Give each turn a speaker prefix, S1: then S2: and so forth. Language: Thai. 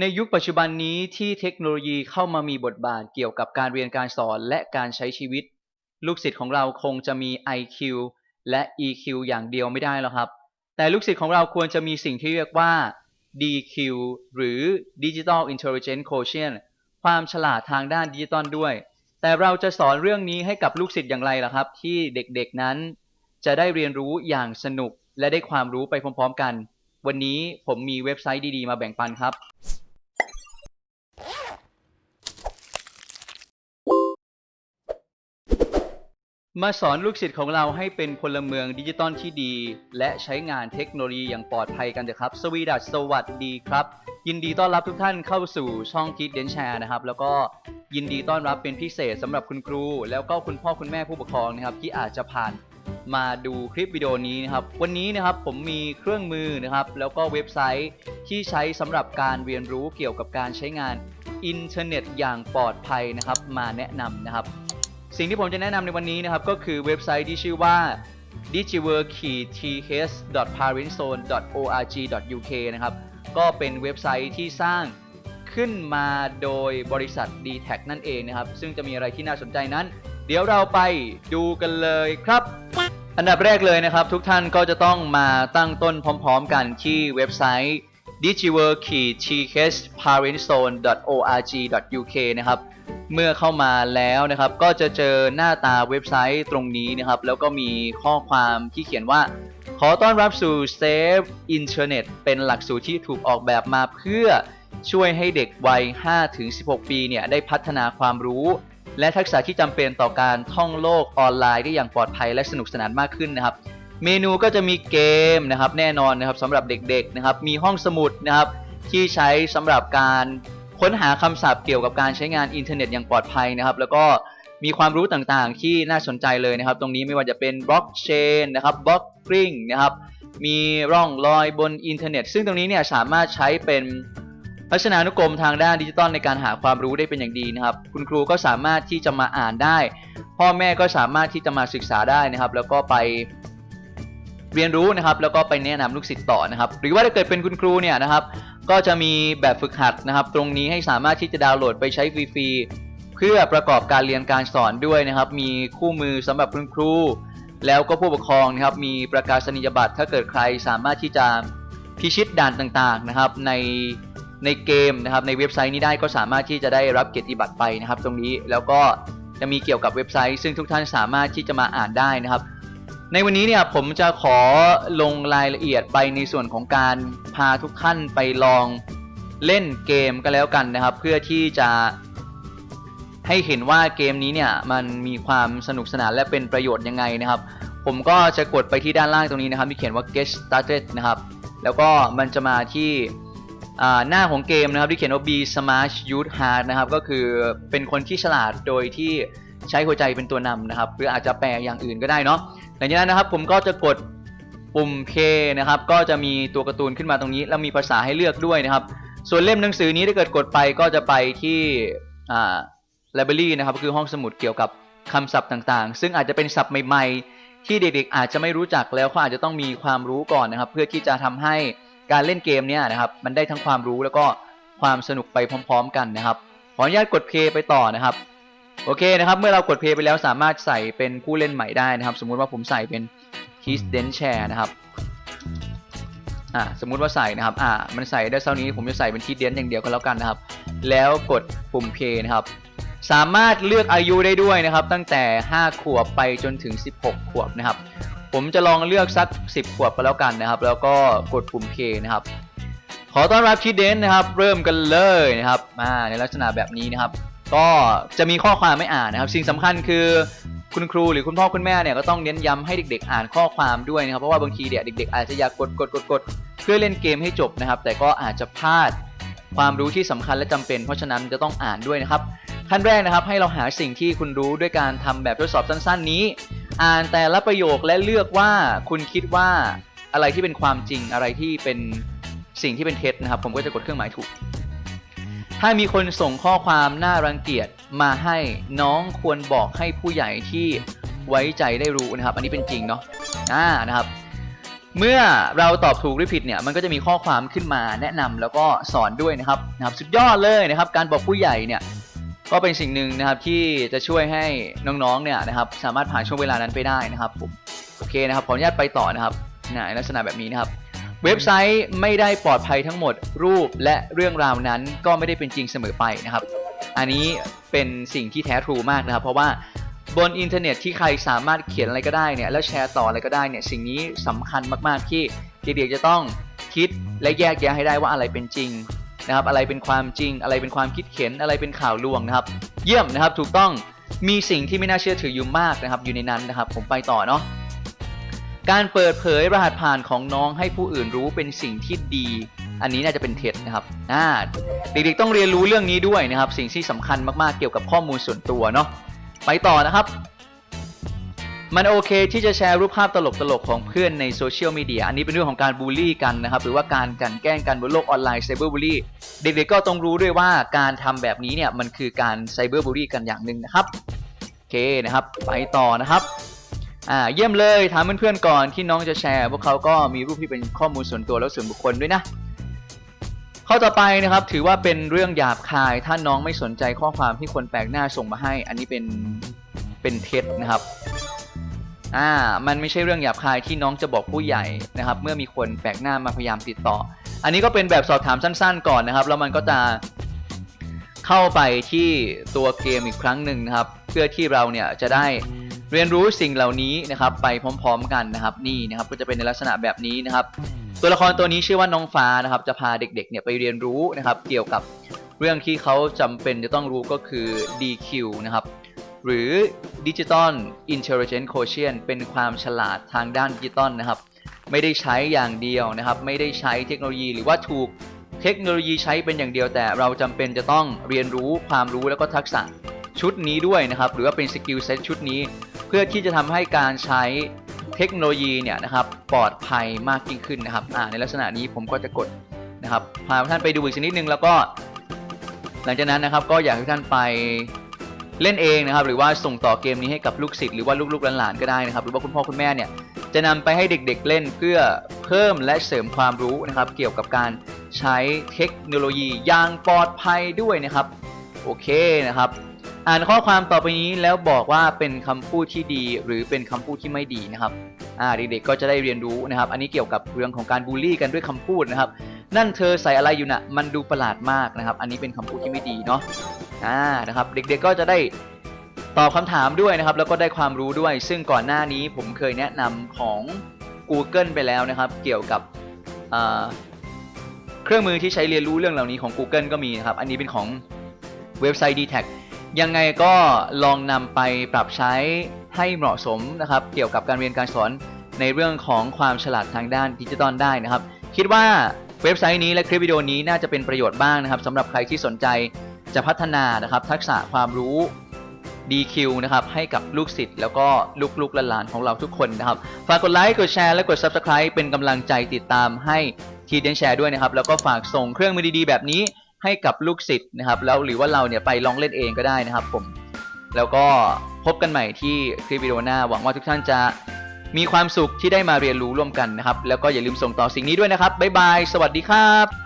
S1: ในยุคปัจจุบันนี้ที่เทคโนโลยีเข้ามามีบทบาทเกี่ยวกับการเรียนการสอนและการใช้ชีวิต ลูกศิษย์ของเราคงจะมี IQ และ EQ อย่างเดียวไม่ได้แล้วครับ แต่ลูกศิษย์ของเราควรจะมีสิ่งที่เรียกว่า DQ หรือ Digital Intelligence Quotient ความฉลาดทางด้านดิจิตอลด้วย แต่เราจะสอนเรื่องนี้ให้กับลูกศิษย์อย่างไรล่ะครับ ที่เด็กๆนั้น จะได้เรียนรู้อย่างสนุกและได้ความรู้ไปพร้อมๆกัน วันนี้ผมมีเว็บไซต์ดีๆ มาแบ่งปันครับ มาสอนลูกศิษย์ของเราให้เป็นพลเมืองดิจิตอลที่ดี และใช้งานเทคโนโลยีอย่างปลอดภัยกันเถอะครับ สวีดัสสวัสดีครับ ยินดีต้อนรับทุกท่านเข้าสู่ช่องคิดเดนแชร์นะครับ แล้วก็ยินดีต้อนรับเป็นพิเศษสำหรับคุณครู แล้วก็คุณพ่อคุณแม่ผู้ปกครองนะครับ ที่อาจจะผ่านมาดูคลิปวิดีโอนี้นะครับ วันนี้นะครับผมมีเครื่องมือนะครับ แล้วก็เว็บไซต์ที่ใช้สำหรับการเรียนรู้เกี่ยวกับการใช้งานอินเทอร์เน็ตอย่างปลอดภัยนะครับ มาแนะนำนะครับ สิ่งที่ผมจะแนะนำในวันนี้นะครับ ก็คือเว็บไซต์ที่ชื่อว่า digiworld-th.parentzone.org.uk นะครับ ก็เป็นเว็บไซต์ที่สร้างขึ้นมาโดยบริษัท d t แทนั่นเองนะครับ ซึ่งจะมีอะไรที่น่าสนใจนั้น เดี๋ยวเราไปดูกันเลยครับ อันดับแรกเลยนะครับ ทุกท่านก็จะต้องมาตั้งต้นพร้อมๆกันที่เว็บไซต์ digiworld-th.parentzone.org.uk นะครับ เมื่อเข้ามาแล้วนะครับ ก็จะเจอหน้าตาเว็บไซต์ตรงนี้นะครับ แล้วก็มีข้อความที่เขียนว่า ขอต้อนรับสู่ Safe Internet เป็นหลักสูตรที่ถูกออกแบบมาเพื่อช่วยให้เด็กวัย 5-16 ปีเนี่ยได้พัฒนาความรู้ และทักษะที่จำเป็นต่อการท่องโลกออนไลน์ได้อย่างปลอดภัยและสนุกสนานมากขึ้นนะครับ เมนูก็จะมีเกมนะครับแน่นอนนะครับสำหรับเด็กๆนะครับ มีห้องสมุดนะครับที่ใช้สำหรับการ ค้นหาคำศัพท์เกี่ยวกับการใช้งานอินเทอร์เน็ตอย่างปลอดภัยนะครับ แล้วก็มีความรู้ต่างๆ ที่น่าสนใจเลยนะครับ ตรงนี้ไม่ว่าจะเป็นบล็อกเชนนะครับบล็อกกริงนะครับ มีร่องรอยบนอินเทอร์เน็ต ซึ่งตรงนี้เนี่ยสามารถใช้เป็นพัฒนานุกรมทางด้านดิจิตอลในการหาความรู้ได้เป็นอย่างดีนะครับ คุณครูก็สามารถที่จะมาอ่านได้ พ่อแม่ก็สามารถที่จะมาศึกษาได้นะครับ แล้วก็ไปเรียนรู้นะครับ แล้วก็ไปแนะนำลูกศิษย์ต่อนะครับ หรือว่าถ้าเกิดเป็นคุณครูเนี่ยนะครับ ก็จะมีแบบฝึกหัดนะครับ ตรงนี้ให้สามารถที่จะดาวน์โหลดไปใช้ฟรีๆเพื่อประกอบการเรียนการสอนด้วยนะครับ มีคู่มือสำหรับคุณครู แล้วก็ผู้ปกครองนะครับ มีประกาศนียบัตรถ้าเกิดใครสามารถที่จะพิชิตด่านต่างๆนะครับ ในในเกมนะครับ ในเว็บไซต์นี้ได้ก็สามารถที่จะได้รับเกียรติบัตรไปนะครับ ตรงนี้แล้วก็จะมีเกี่ยวกับเว็บไซต์ ซึ่งทุกท่านสามารถที่จะมาอ่านได้นะครับ ในวันนี้เนี่ยผมจะขอลงรายละเอียดไปในส่วนของการพาทุกท่านไปลองเล่นเกมก็แล้วกันนะครับ เพื่อที่จะให้เห็นว่าเกมนี้เนี่ยมันมีความสนุกสนานและเป็นประโยชน์ยังไงนะครับ ผมก็จะกดไปที่ด้านล่างตรงนี้นะครับที่เขียนว่า get started นะครับ แล้วก็มันจะมาที่หน้าของเกมนะครับที่เขียนว่า be smart use hard นะครับก็คือเป็นคนที่ฉลาดโดยที่ใช้หัวใจเป็นตัวนำนะครับหรืออาจจะแปลอย่างอื่นก็ได้เนาะ หลังจากนั้นนะครับผมก็จะกดปุ่ม K นะครับ ก็จะมีตัวการ์ตูนขึ้นมาตรงนี้ แล้วมีภาษาให้เลือกด้วยนะครับ ส่วนเล่มหนังสือนี้ถ้าเกิดกดไปก็จะไปที่อ่า library นะครับคือห้องสมุดเกี่ยวกับคำศัพท์ต่างๆ ซึ่งอาจจะเป็นศัพท์ใหม่ ๆ ที่เด็กๆ อาจจะไม่รู้จักแล้วเขาอาจจะต้องมีความรู้ก่อนนะครับ เพื่อที่จะทำให้การเล่นเกมเนี้ยนะครับ มันได้ทั้งความรู้แล้วก็ความสนุกไปพร้อม ๆ กันนะครับ ขออนุญาตกด play ไปต่อนะครับ โอเคนะครับเมื่อเรากด play ไปแล้วสามารถใส่เป็นผู้เล่นใหม่ได้นะครับ สมมุติว่าผมใส่เป็น k i s d e n Share นะครับอ่าสมมุติว่าใส่นะครับอ่ามันใส่ได้เท่านี้ผมจะใส่เป็น k i s d e n อย่างเดียวก็แล้วกันนะครับ แล้วกดปุ่ม play นะครับสามารถเลือกอายุได้ด้วยนะครับ ตั้งแต่ 5 ขวบไปจนถึง 16 ขวบนะครับ ผมจะลองเลือกสัก 10 ขวบก็แล้วกันนะครับ แล้วก็กดปุ่ม play นะครับขอต้อนรับคิดเดนนะครับ เริ่มกันเลยนะครับมาในลักษณะแบบนี้นะครับ ก็จะมีข้อความไม่อ่านนะครับ สิ่งสำคัญคือคุณครูหรือคุณพ่อคุณแม่เนี่ยก็ต้องเน้นย้ำให้เด็ก ๆ อ่านข้อความด้วยนะครับ เพราะว่าบางทีเนี่ยเด็ก ๆ อาจจะอยากกดกดกดกดเพื่อเล่นเกมให้จบนะครับ แต่ก็อาจจะพลาดความรู้ที่สำคัญและจำเป็น เพราะฉะนั้นจะต้องอ่านด้วยนะครับขั้นแรกนะครับให้เราหาสิ่งที่คุณรู้ด้วยการทำแบบทดสอบสั้น ๆ นี้ อ่านแต่ละประโยคและเลือกว่าคุณคิดว่าอะไรที่เป็นความจริงอะไรที่เป็นสิ่งที่เป็นเท็จนะครับ ผมก็จะกดเครื่องหมายถูก ถ้ามีคนส่งข้อความน่ารังเกียจมาให้น้องควรบอกให้ผู้ใหญ่ที่ไว้ใจได้รู้นะครับ อันนี้เป็นจริงเนาะอ่านะครับ เมื่อเราตอบถูกหรือผิดเนี่ยมันก็จะมีข้อความขึ้นมาแนะนำแล้วก็สอนด้วยนะครับนะครับ สุดยอดเลยนะครับ การบอกผู้ใหญ่เนี่ยก็เป็นสิ่งหนึ่งนะครับที่จะช่วยให้น้องๆเนี่ยนะครับ สามารถผ่านช่วงเวลานั้นไปได้นะครับผมโอเคนะครับขออนุญาตไปต่อนะครับในลักษณะแบบนี้นะครับ เว็บไซต์ไม่ได้ปลอดภัยทั้งหมดรูปและเรื่องราวนั้นก็ไม่ได้เป็นจริงเสมอไปนะครับ อันนี้เป็นสิ่งที่แท้ทรูมากนะครับ เพราะว่าบนอินเทอร์เน็ตที่ใครสามารถเขียนอะไรก็ได้เนี่ยแล้วแชร์ต่ออะไรก็ได้เนี่ยสิ่งนี้สำคัญมากๆที่เด็กๆจะต้องคิดและแยกแยะให้ได้ว่าอะไรเป็นจริงนะครับอะไรเป็นความจริง อะไรเป็นความคิดเข็นอะไรเป็นข่าวลวงนะครับ เยี่ยมนะครับถูกต้องมีสิ่งที่ไม่น่าเชื่อถืออยู่มากนะครับ อยู่ในนั้นนะครับ ผมไปต่อเนาะ การเปิดเผยรหัสผ่านของน้องให้ผู้อื่นรู้เป็นสิ่งที่ดี อันนี้น่าจะเป็นเท็จนะครับอ่าเด็กๆต้องเรียนรู้เรื่องนี้ด้วยนะครับ สิ่งที่สำคัญมากๆเกี่ยวกับข้อมูลส่วนตัวเนาะไปต่อนะครับ มันโอเคที่จะแชร์รูปภาพตลกๆของเพื่อนในโซเชียลมีเดียอันนี้เป็นเรื่องของการบูลลี่กันนะครับ หรือว่าการกันแกล้งกันบนโลกออนไลน์ไซเบอร์บูลลี่เด็กๆก็ต้องรู้ด้วยว่าการทำแบบนี้เนี่ยมันคือการไซเบอร์บูลลี่กันอย่างหนึ่งนะครับโอเคนะครับ ไปต่อนะครับ อ่าเยี่ยมเลยถามเพื่อนๆก่อนที่น้องจะแชร์ พวกเขาก็มีรูปที่เป็นข้อมูลส่วนตัวและส่วนบุคคลด้วยนะ ข้อต่อไปนะครับถือว่าเป็นเรื่องหยาบคาย ถ้าน้องไม่สนใจข้อความที่คนแปลกหน้าส่งมาให้ อันนี้เป็นเป็นเท็จนะครับอ่ามันไม่ใช่เรื่องหยาบคายที่น้องจะบอกผู้ใหญ่นะครับ เมื่อมีคนแปลกหน้ามาพยายามติดต่อ อันนี้ก็เป็นแบบสอบถามสั้น ๆ ก่อนนะครับ แล้วมันก็จะเข้าไปที่ตัวเกมอีกครั้งหนึ่งนะครับ เพื่อที่เราเนี่ยจะได้ เรียนรู้สิ่งเหล่านี้นะครับไปพร้อม ๆ กันนะครับนี่นะครับก็จะเป็นในลักษณะแบบนี้นะครับ ตัวละครตัวนี้ชื่อว่าน้องฟ้านะครับ จะพาเด็กๆเนี่ยไปเรียนรู้นะครับเกี่ยวกับเรื่องที่เขาจำเป็นจะต้องรู้ก็คือ DQ นะครับหรือ Digital Intelligence Quotient เป็นความฉลาดทางด้านดิจิตอลนะครับ ไม่ได้ใช้อย่างเดียวนะครับ ไม่ได้ใช้เทคโนโลยีหรือว่าถูกเทคโนโลยีใช้เป็นอย่างเดียวแต่เราจำเป็นจะต้องเรียนรู้ความรู้แล้วก็ทักษะชุดนี้ด้วยนะครับ หรือว่าเป็นสกิลเซ็ตชุดนี้ เพื่อที่จะทำให้การใช้เทคโนโลยีเนี่ยนะครับปลอดภัยมากยิ่งขึ้นนะครับในลักษณะนี้ผมก็จะกดนะครับพาท่านไปดูอีกชนิดนึงแล้วก็ หลังจากนั้นนะครับก็อยากให้ท่านไปเล่นเองนะครับ หรือว่าส่งต่อเกมนี้ให้กับลูกศิษย์หรือว่าลูกๆหลานๆก็ได้นะครับ หรือว่าคุณพ่อคุณแม่เนี่ยจะนำไปให้เด็กๆเล่นเพื่อเพิ่มและเสริมความรู้นะครับ เกี่ยวกับการใช้เทคโนโลยีอย่างปลอดภัยด้วยนะครับโอเคนะครับ อ่านข้อความต่อไปนี้แล้วบอกว่าเป็นคำพูดที่ดี หรือเป็นคำพูดที่ไม่ดีนะครับอ่าเด็กๆก็จะได้เรียนรู้นะครับ อันนี้เกี่ยวกับเรื่องของการบูลลี่กันด้วยคำพูดนะครับ นั่นเธอใส่อะไรอยู่น่ะมันดูประหลาดมากนะครับ อันนี้เป็นคำพูดที่ไม่ดีเนาะอ่านะครับ เด็กๆก็จะได้ตอบคำถามด้วยนะครับ แล้วก็ได้ความรู้ด้วย ซึ่งก่อนหน้านี้ผมเคยแนะนำของ Google ไปแล้วนะครับ เกี่ยวกับเครื่องมือที่ใช้เรียนรู้เรื่องเหล่านี้ของ Google ก็มีนะครับ อันนี้เป็นของเว็บไซต์ d t a c ยังไงก็ลองนำไปปรับใช้ให้เหมาะสมนะครับ เกี่ยวกับการเรียนการสอนในเรื่องของความฉลาดทางด้านดิจิตอลได้นะครับ คิดว่าเว็บไซต์นี้และคลิปวิดีโอนี้น่าจะเป็นประโยชน์บ้างนะครับสำหรับใครที่สนใจจะพัฒนานะครับ ทักษะความรู้ DQ นะครับให้กับลูกศิษย์แล้วก็ลูกๆหลานๆของเราทุกคนนะครับฝากกดไลค์กดแชร์และกด Subscribe เป็นกำลังใจติดตามให้ทีเดนแชร์ด้วยนะครับ แล้วก็ฝากส่งเครื่องมือดีๆแบบนี้ ให้กับลูกศิษย์นะครับ แล้วหรือว่าเราเนี่ยไปลองเล่นเองก็ได้นะครับผม แล้วก็พบกันใหม่ที่คลิปวิดีโอหน้า หวังว่าทุกท่านจะมีความสุขที่ได้มาเรียนรู้ร่วมกันนะครับ แล้วก็อย่าลืมส่งต่อสิ่งนี้ด้วยนะครับบ๊ายบาย สวัสดีครับ